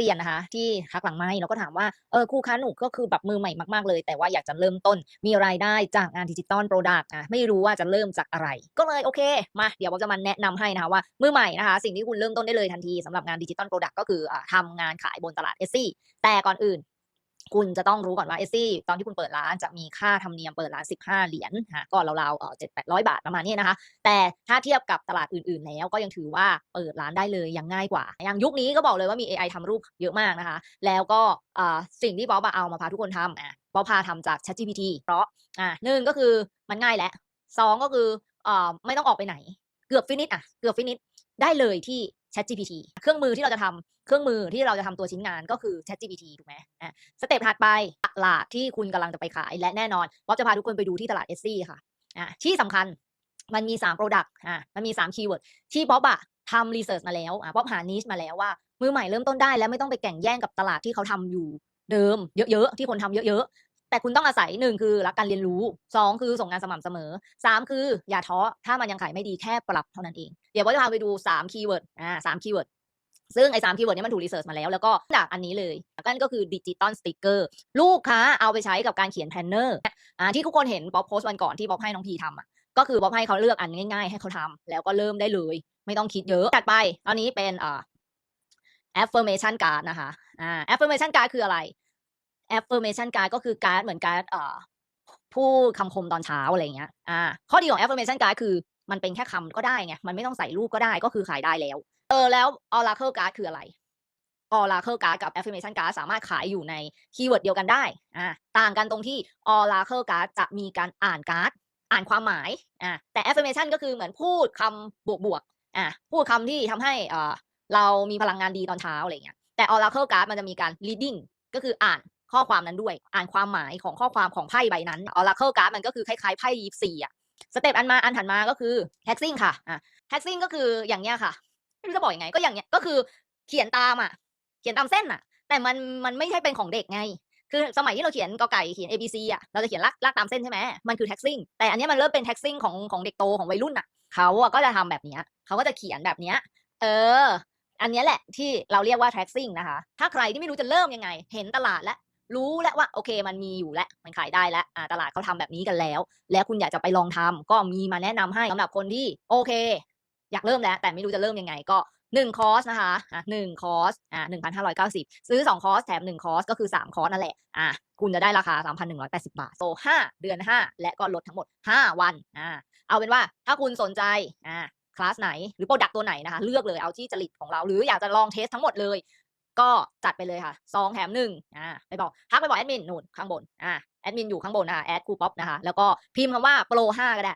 เตียนนะคะ ที่ทักหลังไม้เราก็ถามว่าเออครูคะหนูก็คือแบบมือใหม่มากๆเลย แต่ว่าอยากจะเริ่มต้นมีรายได้จากงานดิจิตอลโปรดักต์อะไม่รู้ว่าจะเริ่มจากอะไร ก็เลยโอเคมาเดี๋ยวผมจะมาแนะนำให้นะคะว่ามือใหม่นะคะ สิ่งที่คุณเริ่มต้นได้เลยทันทีสำหรับงานดิจิตอลโปรดักต์ก็คืออ่าทำงานขายบนตลาดเอซี่แต่ก่อนอื่น คุณจะต้องรู้ก่อนว่าเอซี่ตอนที่คุณเปิดร้านจะมีค่าธรรมเนียมเปิดร้าน 15 เหรียญฮะก็ราวๆเออเจ็ดแปดร้อยบาทประมาณนี้นะคะ แต่ถ้าเทียบกับตลาดอื่นๆ แล้วก็ยังถือว่าเปิดร้านได้เลยยังง่ายกว่า อย่างยุคนี้ก็บอกเลยว่ามี AI ทำรูปเยอะมากนะคะ แล้วก็สิ่งที่บ๊อบอะเอามาพาทุกคนทำอะบ๊อบพาทำจาก ChatGPT เพราะอ่าหนึ่งก็คือมันง่ายแหละสองก็คืออ่าไม่ต้องออกไปไหน เกือบฟินิชอะเกือบฟินิชได้เลยที่ ChatGPT เครื่องมือที่เราจะทำเครื่องมือที่เราจะทำตัวชิ้นงานก็คือ ChatGPT ถูกไหมอะสเต็ปถัดไปตลาดที่คุณกำลังจะไปขาย และแน่นอนบ๊อบจะพาทุกคนไปดูที่ตลาด Etsy ค่ะอะที่สำคัญมันมี 3 Product อะมันมี 3 Keyword ที่บ๊อบอะทำรีเสิร์ชมาแล้วอะบ๊อบหานิชมาแล้วว่า มือใหม่เริ่มต้นได้แล้วไม่ต้องไปแข่งแย่งกับตลาดที่เขาทำอยู่เดิมเยอะๆที่คนทำเยอะๆ แต่คุณต้องอาศัยหนึ่งคือรักการเรียนรู้สองคือส่งงานสม่ำเสมอสามคืออย่าท้อถ้ามันยังขายไม่ดีแค่ปรับเท่านั้นเอง เดี๋ยวว่าจะพาไปดูสามคีย์เวิร์ดอ่าสามคีย์เวิร์ดซึ่งไอ้สามคีย์เวิร์ดนี้มันถูกรีเสิร์ชมาแล้ว แล้วก็จากอันนี้เลยนั่นก็คือดิจิตอลสติกเกอร์ลูกค้าเอาไปใช้กับการเขียนแพนเนอร์อ่าที่ทุกคนเห็นป๊อปโพสต์วันก่อนที่ป๊อปให้น้องพีทำอะก็คือป๊อปให้เขาเลือกอันง่ายๆ ให้เขาทำแล้วก็เริ่มได้เลย ไม่ต้องคิดเยอะถัดไปอันนี้เป็นอ่า affirmation card นะคะอ่า affirmation card คืออะไร affirmation card ก็คือการ์ดเหมือนการ์ดเอ่อพูดคำคมตอนเช้าอะไรเงี้ย อ่า ข้อดีของ affirmation card คือมันเป็นแค่คำก็ได้ไง มันไม่ต้องใส่รูปก็ได้ ก็คือขายได้แล้ว เออ แล้ว oracle card คืออะไร oracle card กับ affirmation card สามารถขายอยู่ในคีย์เวิร์ดเดียวกันได้ อ่า ต่างกันตรงที่ oracle card จะมีการอ่านการ์ด อ่านความหมาย อ่า แต่ affirmation ก็คือเหมือนพูดคำบวกๆ อ่า พูดคำที่ทำให้อ่เรามีพลังงานดีตอนเช้าอะไรเงี้ย แต่ Oracle Card มันจะมีการ reading ก็คืออ่าน ข้อความนั้นด้วย อ่านความหมายของข้อความของไพ่ใบนั้น Oracle Card มันก็คือคล้ายๆไพ่ยิปซีอะสเต็ปอันมาอันถัดมาก็คือ hexing ค่ะอะ hexing ก็คืออย่างเงี้ยค่ะไม่รู้จะบอกยังไง ก็อย่างเงี้ยก็คือเขียนตามอะ เขียนตามเส้นอะ แต่มันมันไม่ใช่เป็นของเด็กไง คือสมัยที่เราเขียนกอไก่เขียน A B C อะเราจะเขียนลากลากตามเส้นใช่ไหมมันคือ taxing แต่อันนี้มันเริ่มเป็น taxing ของของเด็กโตของวัยรุ่นอะเขาอะก็จะทำแบบนี้เขาก็จะเขียนแบบเนี้ยเออ อันนี้แหละที่เราเรียกว่า tracking นะคะ ถ้าใครที่ไม่รู้จะเริ่มยังไง เห็นตลาดแล้ว รู้แล้วว่าโอเคมันมีอยู่แล้วมันขายได้แล้วตลาดเขาทำแบบนี้กันแล้ว แล้วคุณอยากจะไปลองทำก็มีมาแนะนำให้สำหรับคนที่โอเค อยากเริ่มแล้ว แต่ไม่รู้จะเริ่มยังไงก็หนึ่งคอร์สนะคะ อะหนึ่งคอร์ส อะหนึ่งพันห้าร้อยเก้าสิบซื้อสองคอร์สแถมหนึ่งคอร์สก็คือสามคอร์สนั่นแหละ อะคุณจะได้ราคาสามพันหนึ่งร้อยแปดสิบาทโซห้าเดือนห้าและก็ลดทั้งหมดห้าวัน อ่าเอาเป็นว่าถ้าคุณสนใจ อ่าคลาสไหนหรือโปรดักตัวไหนนะคะ เลือกเลยเอาที่จริตของเรา หรืออยากจะลองเทสทั้งหมดเลย ก็จัดไปเลยค่ะซองแถมหนึ่งอ่าไปบอกทักไปบอกแอดมินนู่นข้างบนอ่าแอดมินอยู่ข้างบนนะคะแอดคูป๊อปนะคะแล้วก็พิมพ์คำว่าโปรห้าก็ได้